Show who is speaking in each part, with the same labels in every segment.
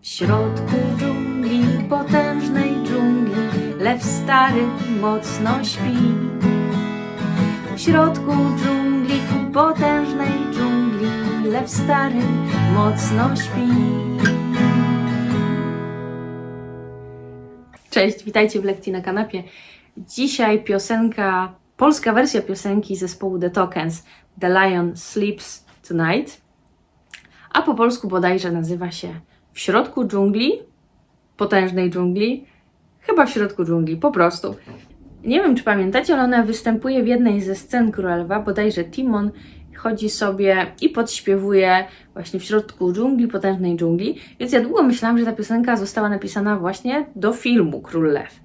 Speaker 1: W środku dżungli, potężnej dżungli, lew stary mocno śpi. W środku dżungli, potężnej dżungli, lew stary mocno śpi. Cześć, witajcie w lekcji na kanapie. Dzisiaj piosenka, polska wersja piosenki zespołu The Tokens, The Lion Sleeps Tonight, a po polsku bodajże nazywa się W środku dżungli, potężnej dżungli, chyba w środku dżungli, po prostu. Nie wiem, czy pamiętacie, ale ona występuje w jednej ze scen Królowa, bodajże Timon chodzi sobie i podśpiewuje właśnie w środku dżungli, potężnej dżungli, więc ja długo myślałam, że ta piosenka została napisana właśnie do filmu Król Lew.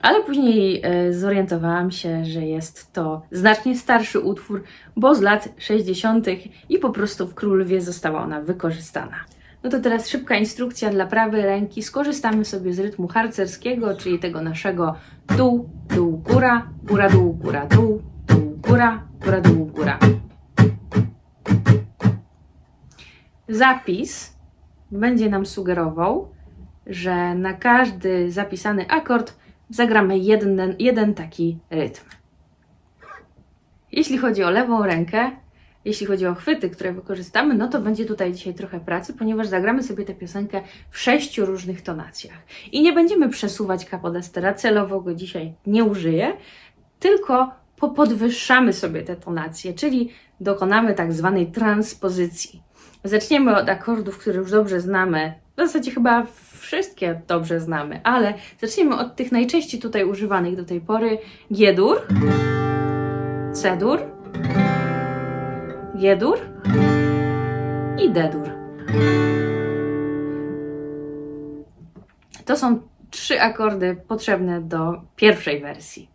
Speaker 1: Ale później e, zorientowałam się, że jest to znacznie starszy utwór, bo z lat 60. i po prostu w Królowie została ona wykorzystana. No to teraz szybka instrukcja dla prawej ręki. Skorzystamy sobie z rytmu harcerskiego, czyli tego naszego dół, dół, góra, góra, dół, góra, dół, dół, góra, góra, dół, góra. Zapis będzie nam sugerował, że na każdy zapisany akord zagramy jeden, jeden taki rytm. Jeśli chodzi o lewą rękę, jeśli chodzi o chwyty, które wykorzystamy, no to będzie tutaj dzisiaj trochę pracy, ponieważ zagramy sobie tę piosenkę w sześciu różnych tonacjach. I nie będziemy przesuwać kapodestera, celowo go dzisiaj nie użyję, tylko popodwyższamy sobie te tonacje, czyli dokonamy tak zwanej transpozycji. Zaczniemy od akordów, które już dobrze znamy. W zasadzie chyba wszystkie dobrze znamy, ale zaczniemy od tych najczęściej tutaj używanych do tej pory. G-dur, C-dur, G-dur i D-dur. To są trzy akordy potrzebne do pierwszej wersji.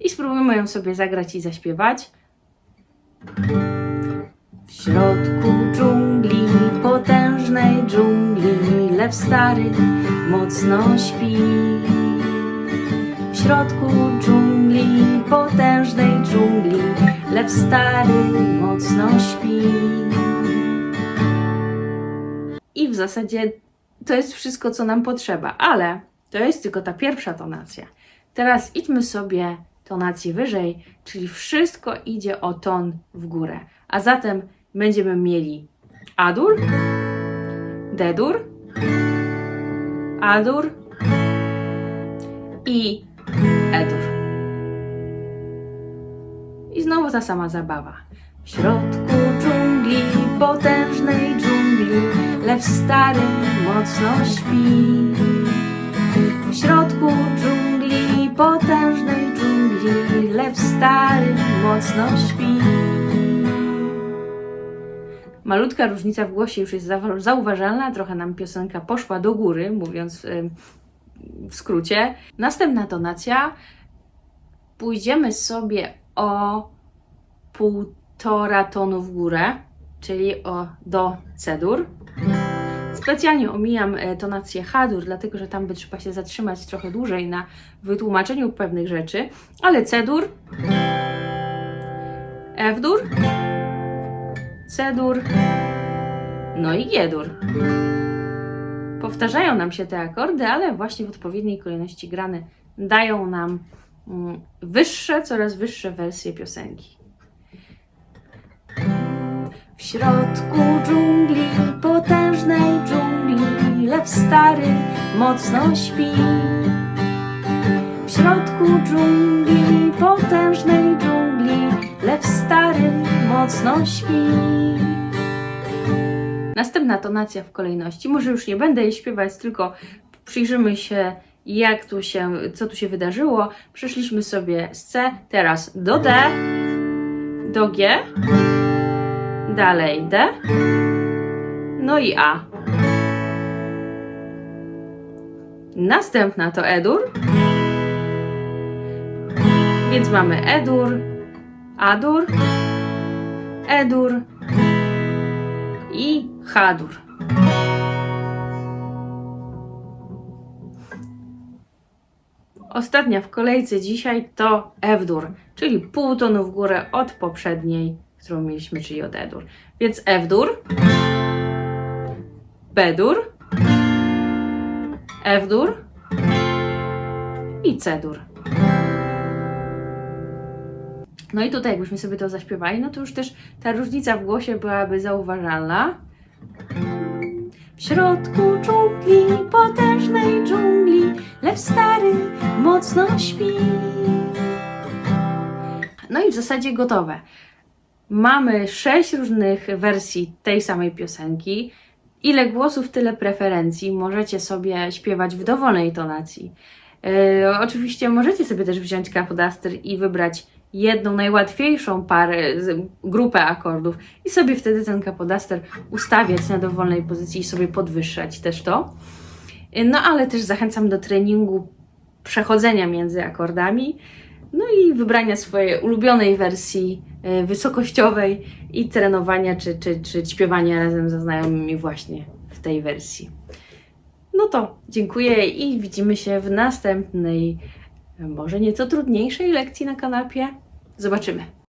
Speaker 1: I spróbujmy ją sobie zagrać i zaśpiewać. W środku dżungli, potężnej dżungli, lew stary mocno śpi. W środku dżungli, potężnej lew stary mocno śpi. I w zasadzie to jest wszystko, co nam potrzeba, ale to jest tylko ta pierwsza tonacja. Teraz idźmy sobie tonację wyżej, czyli wszystko idzie o ton w górę. A zatem będziemy mieli A-dur, D-dur, A-dur i E-dur. I znowu ta sama zabawa. W środku dżungli, potężnej dżungli, lew stary mocno śpi. W środku dżungli, potężnej dżungli, lew stary mocno śpi. Malutka różnica w głosie już jest zau- zauważalna, trochę nam piosenka poszła do góry, mówiąc y, w skrócie. Następna tonacja. Pójdziemy sobie o półtora tonu w górę, czyli o do C-dur. Specjalnie omijam e, tonację H-dur, dlatego że tam by trzeba się zatrzymać trochę dłużej na wytłumaczeniu pewnych rzeczy, ale C-dur, F-dur, C-dur, no i G-dur. Powtarzają nam się te akordy, ale właśnie w odpowiedniej kolejności grane dają nam wyższe, coraz wyższe wersje piosenki. W środku dżungli, potężnej dżungli, lew stary mocno śpi. W środku dżungli, potężnej dżungli, lew stary mocno śpi. Następna tonacja w kolejności. Może już nie będę jej śpiewać, tylko przyjrzymy się, jak tu się, co tu się wydarzyło. Przeszliśmy sobie z C, teraz do D, do G, dalej D, no i A. Następna to E-dur. Więc mamy E-dur, A-dur, E-dur i H-dur. Ostatnia w kolejce dzisiaj to F-dur, czyli pół tonu w górę od poprzedniej, którą mieliśmy, czyli od E-dur. Więc F-dur, B-dur, F-dur i C-dur. No i tutaj, jakbyśmy sobie to zaśpiewali, no to już też ta różnica w głosie byłaby zauważalna. W środku dżungli, potężnej dżungli, lew stary mocno śpi. No i w zasadzie gotowe. Mamy sześć różnych wersji tej samej piosenki. Ile głosów, tyle preferencji. Możecie sobie śpiewać w dowolnej tonacji. Yy, oczywiście możecie sobie też wziąć kapodaster i wybrać jedną najłatwiejszą parę, grupę akordów i sobie wtedy ten kapodaster ustawiać na dowolnej pozycji i sobie podwyższać też to. No ale też zachęcam do treningu przechodzenia między akordami, no i wybrania swojej ulubionej wersji yy, wysokościowej i trenowania czy, czy, czy śpiewania razem ze znajomymi właśnie w tej wersji. No to dziękuję i widzimy się w następnej, może nieco trudniejszej lekcji na kanapie. Zobaczymy.